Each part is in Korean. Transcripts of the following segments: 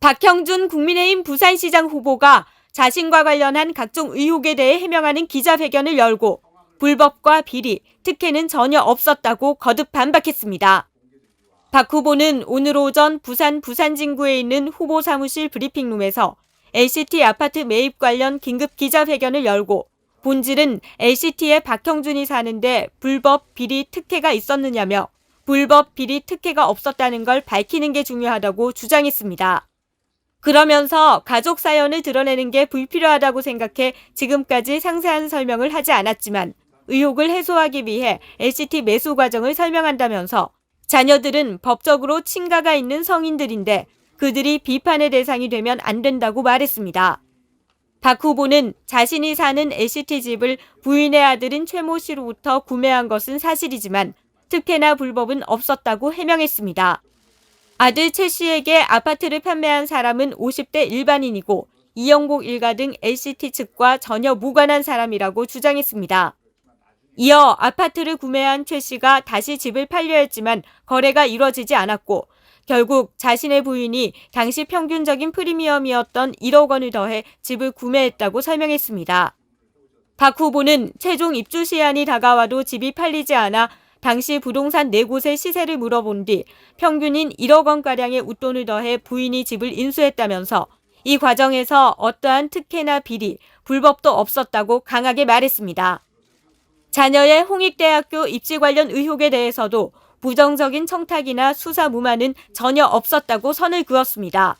박형준 국민의힘 부산시장 후보가 자신과 관련한 각종 의혹에 대해 해명하는 기자회견을 열고 불법과 비리, 특혜는 전혀 없었다고 거듭 반박했습니다. 박 후보는 오늘 오전 부산 부산진구에 있는 후보 사무실 브리핑룸에서 LCT 아파트 매입 관련 긴급 기자회견을 열고 본질은 LCT에 박형준이 사는데 불법 비리 특혜가 있었느냐며 불법 비리 특혜가 없었다는 걸 밝히는 게 중요하다고 주장했습니다. 그러면서 가족 사연을 드러내는 게 불필요하다고 생각해 지금까지 상세한 설명을 하지 않았지만 의혹을 해소하기 위해 LCT 매수 과정을 설명한다면서 자녀들은 법적으로 친가가 있는 성인들인데 그들이 비판의 대상이 되면 안 된다고 말했습니다. 박 후보는 자신이 사는 LCT 집을 부인의 아들인 최모 씨로부터 구매한 것은 사실이지만 특혜나 불법은 없었다고 해명했습니다. 아들 최 씨에게 아파트를 판매한 사람은 50대 일반인이고 이영복 일가 등 LCT 측과 전혀 무관한 사람이라고 주장했습니다. 이어 아파트를 구매한 최 씨가 다시 집을 팔려 했지만 거래가 이뤄지지 않았고 결국 자신의 부인이 당시 평균적인 프리미엄이었던 1억 원을 더해 집을 구매했다고 설명했습니다. 박 후보는 최종 입주 시한이 다가와도 집이 팔리지 않아 당시 부동산 네 곳의 시세를 물어본 뒤 평균인 1억 원가량의 웃돈을 더해 부인이 집을 인수했다면서 이 과정에서 어떠한 특혜나 비리, 불법도 없었다고 강하게 말했습니다. 자녀의 홍익대학교 입시 관련 의혹에 대해서도 부정적인 청탁이나 수사 무마는 전혀 없었다고 선을 그었습니다.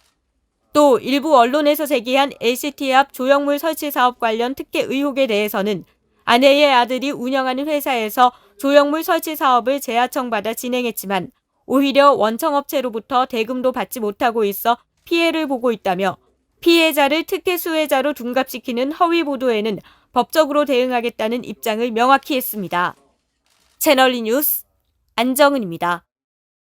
또 일부 언론에서 제기한 LCT 앞 조형물 설치 사업 관련 특혜 의혹에 대해서는 아내의 아들이 운영하는 회사에서 조형물 설치 사업을 재하청 받아 진행했지만 오히려 원청업체로부터 대금도 받지 못하고 있어 피해를 보고 있다며 피해자를 특혜 수혜자로 둔갑시키는 허위 보도에는 법적으로 대응하겠다는 입장을 명확히 했습니다. 채널리 뉴스 안정은입니다.